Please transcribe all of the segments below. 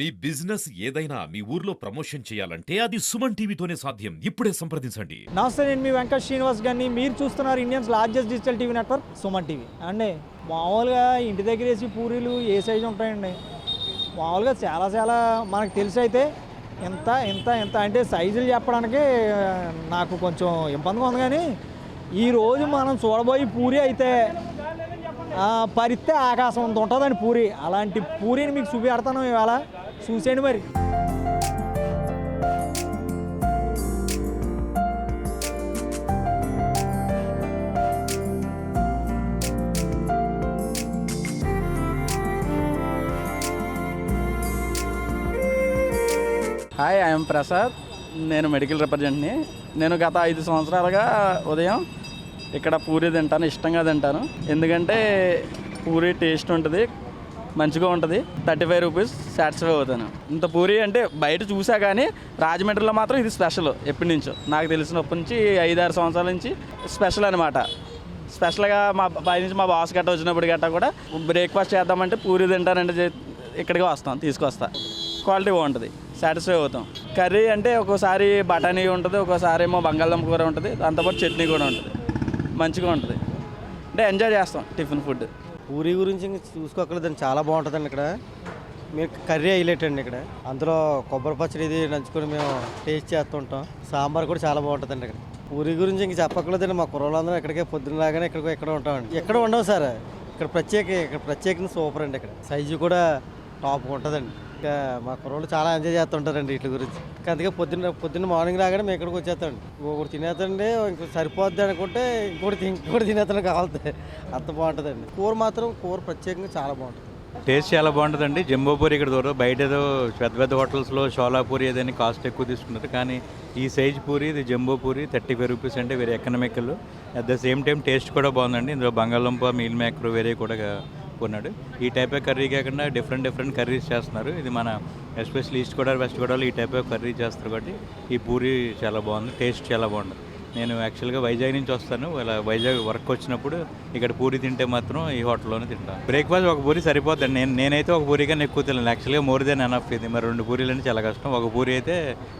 మీ business ఏదైనా మీ ఊర్లో promotion చేయాలంటే అది సుమన్ టీవీతోనే సాధ్యం. ఇప్పుడే సంప్రదించండి. నమస్తే నేను మీ వెంకట శ్రీనివాస్ గారిని. మీరు చూస్తున్నారు Indians largest digital TV network Suman TV. అండి మామూలుగా ఇంటి దగ్గర వేసి పూరీలు ఏ సైజు ఉంటాయండి? మామూలుగా చాలా చాలా మనకు తెలిసి అయితే ఎంత ఎంత ఎంత అంటే సైజులు చెప్పడానికి నాకు కొంచెం ఇబ్బందిగా ఉంది కానీ ఈరోజు మనం చూడబోయే పూరి అయితే పరిత్తే పరిస్తే ఆకాశం అంత ఉంటుందండి పూరి. అలాంటి పూరిని మీకు చూపెడతాను ఇవాళ. చూసేయండి మరి. హాయ్ ఐఎమ్ ప్రసాద్ నేను మెడికల్ రిప్రజెంట్ని నేను గత ఐదు సంవత్సరాలుగా ఉదయం ఇక్కడ పూరి తింటాను ఇష్టంగా తింటాను. ఎందుకంటే పూరి టేస్ట్ ఉంటుంది. మంచిగా ఉంటుంది. థర్టీ ఫైవ్ రూపీస్ సాటిస్ఫై అవుతాను. ఇంత పూరి అంటే బయట చూసా కానీ రాజమండ్రిలో మాత్రం ఇది స్పెషల్ ఎప్పటి నుంచో. నాకు తెలిసినప్పటి నుంచి ఐదారు సంవత్సరాల నుంచి స్పెషల్ అనమాట స్పెషల్గా మా పై నుంచి మా బాస్ గట్ట వచ్చినప్పుడు గట్ట కూడా బ్రేక్ఫాస్ట్ చేద్దామంటే పూరి తింటానంటే ఇక్కడికి వస్తాం తీసుకొస్తా. క్వాలిటీ బాగుంటుంది. సాటిస్ఫై అవుతాం. కర్రీ అంటే ఒక్కోసారి బఠానీ ఉంటుంది ఒక్కోసారి ఏమో బంగాళదుంప కూర ఉంటుంది దాంతోపాటు చట్నీ కూడా ఉంటుంది. మంచిగా ఉంటుంది. అంటే ఎంజాయ్ చేస్తాం టిఫిన్ ఫుడ్. పూరి గురించి ఇంక చూసుకోకలేదండి చాలా బాగుంటుందండి ఇక్కడ. మీరు కర్రీ హైలైట్ అండి ఇక్కడ. అందులో కొబ్బరి పచ్చడి ఇది నంచుకొని మేము టేస్ట్ చేస్తుంటాం. సాంబార్ కూడా చాలా బాగుంటుందండి ఇక్కడ. పూరి గురించి ఇంక చెప్పక్కర్లేదండి. మా కుర్రోళ్ళందరూ ఇక్కడికే పొద్దున్న లాగానే ఇక్కడికి ఇక్కడ ఉంటామండి. ఎక్కడ ఉండవు సార్. ఇక్కడ ప్రత్యేక ఇక్కడ ప్రత్యేకంగా సూపర్ అండి ఇక్కడ. సైజు కూడా టాప్ ఉంటుందండి. ఇంకా మా కుర్రోళ్ళు చాలా ఎంజాయ్ చేస్తుంటారండి వీటి గురించి. అందుకే పొద్దున్న పొద్దున్న మార్నింగ్ రాగానే మేము ఇక్కడికి వచ్చేస్తాండి ఒకటి తినేతండి ఇంకో సరిపోద్ది అనుకుంటే ఇంకోటి ఇంకోటి తినేస్తాను కావాలి అంత బాగుంటుందండి. కూర మాత్రం కూర ప్రత్యేకంగా చాలా బాగుంటుంది. టేస్ట్ చాలా బాగుంటుందండి. జంబోపూరి ఇక్కడ దూరం బయట ఏదో పెద్ద పెద్ద హోటల్స్లో షోలాపూరి ఏదైనా కాస్ట్ ఎక్కువ తీసుకుంటారు కానీ ఈ సైజ్ పూరి ఇది జంబోపూరి థర్టీ ఫైవ్ రూపీస్ అంటే వేరే economical. At the same time taste కూడా బాగుందండి. ఇందులో బంగాళంప మీల్ మేకర్ వేరే కూడా కొన్నాడు ఈ టైప్ ఆఫ్ కర్రీ కాకుండా డిఫరెంట్ డిఫరెంట్ కర్రీస్ చేస్తున్నారు. ఇది మన especially east Godavari west Godavari ఈ టైప్ ఆఫ్ కర్రీ చేస్తారు కాబట్టి ఈ పూరి చాలా బాగుంది టేస్ట్ చాలా బాగుంది నేను యాక్చువల్గా వైజాగ్ నుంచి వస్తాను. ఇలా వైజాగ్ వర్క్ వచ్చినప్పుడు ఇక్కడ పూరి తింటే మాత్రం ఈ హోటల్లోనే తింటాను బ్రేక్ఫాస్ట్ ఒక పూరి సరిపోద్దండి నేను నేనైతే ఒక పూరి కానీ ఎక్కువ తినను. యాక్చువల్గా మోర్ దెన్ ఎనఫ్ ఇది. మరి రెండు పూరీలు అంటే చాలా కష్టం. ఒక పూరి అయితే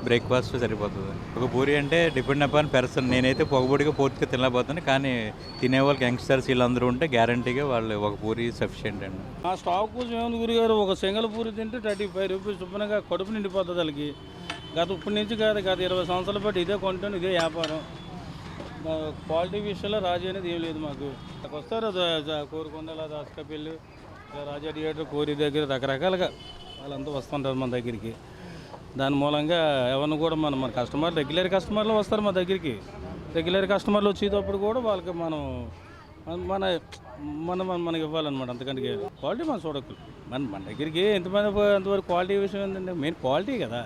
బ్రేక్ఫాస్ట్ సరిపోతుంది. ఒక పూరి అంటే డిపెండ్ అపాన్ పర్సన్ నేనైతే పొగబొడిగా పూర్తిగా తినలేకపోతాను. కానీ తినే వాళ్ళకి యంగ్స్టర్స్ వీళ్ళందరూ ఉంటే గ్యారంటీగా వాళ్ళు ఒక పూరి సఫిషియెంట్ అండి. ఆ స్టాక్ కోసం గురి గారు ఒక సింగల్ పూరి తింటే థర్టీ ఫైవ్ రూపీస్ చొప్పునగా కడుపు నిండిపోతుంది వాళ్ళకి. గత ఇప్పటి నుంచి కాదు గత ఇరవై సంవత్సరాల పాటు ఇదే కొంటాను ఇదే వ్యాపారం. క్వాలిటీ విషయంలో రాజీ అనేది ఏం లేదు మాకు. అక్కడికి వస్తారు ద- ద- కోరుకొండల దాసకపల్లి ఇలా రాజా థియేటర్ కోరి దగ్గర రకరకాలుగా వాళ్ళంతా వస్తుంటారు మన దగ్గరికి. దాని మూలంగా ఎవరిని కూడా మనం మన కస్టమర్ రెగ్యులర్ కస్టమర్లు వస్తారు మా దగ్గరికి. రెగ్యులర్ కస్టమర్లు వచ్చేటప్పుడు కూడా వాళ్ళకి మనం మన మన మన మనకి ఇవ్వాలన్నమాట అంతకంటే క్వాలిటీ మనం చూడకు మన మన దగ్గరికి ఎంతమంది ఎంతవరకు క్వాలిటీ విషయం ఏంటంటే మెయిన్ క్వాలిటీ కదా.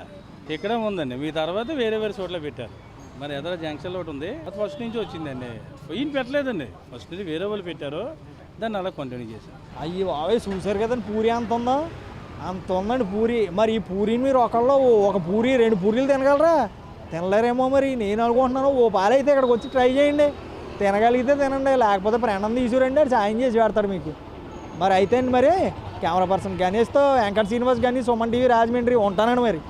ఇక్కడ ఉందండి. మీ తర్వాత వేరే వేరే చోట్ల పెట్టారు. మరి ఎదర జంక్షన్లో ఒకటి ఉంది. అది ఫస్ట్ నుంచి వచ్చిందండి. ఈయన పెట్టలేదండి. ఫస్ట్ నుంచి వేరే వాళ్ళు పెట్టారు. దాన్ని అలా కంటిన్యూ చేశారు. అయ్యి అవే చూసారు కదండి పూరి అంత ఉందా? అంత ఉందండి పూరి. మరి ఈ పూరిని మీరు ఒకళ్ళు ఒక పూరి రెండు పూరీలు తినగలరా? తినలేరేమో మరి. నేను అనుకుంటున్నాను ఓ పాలైతే ఇక్కడికి వచ్చి ట్రై చేయండి. తినగలిగితే తినండి. లేకపోతే ప్రాణం తీసుకురండి అది సాయం చేసి పెడతాడు మీకు. మరి అయితే అండి మరి కెమెరా పర్సన్ గణేష్తో వెంకట శ్రీనివాస్ కానీ సుమన్ టీవీ రాజమండ్రి ఉంటానండి మరి.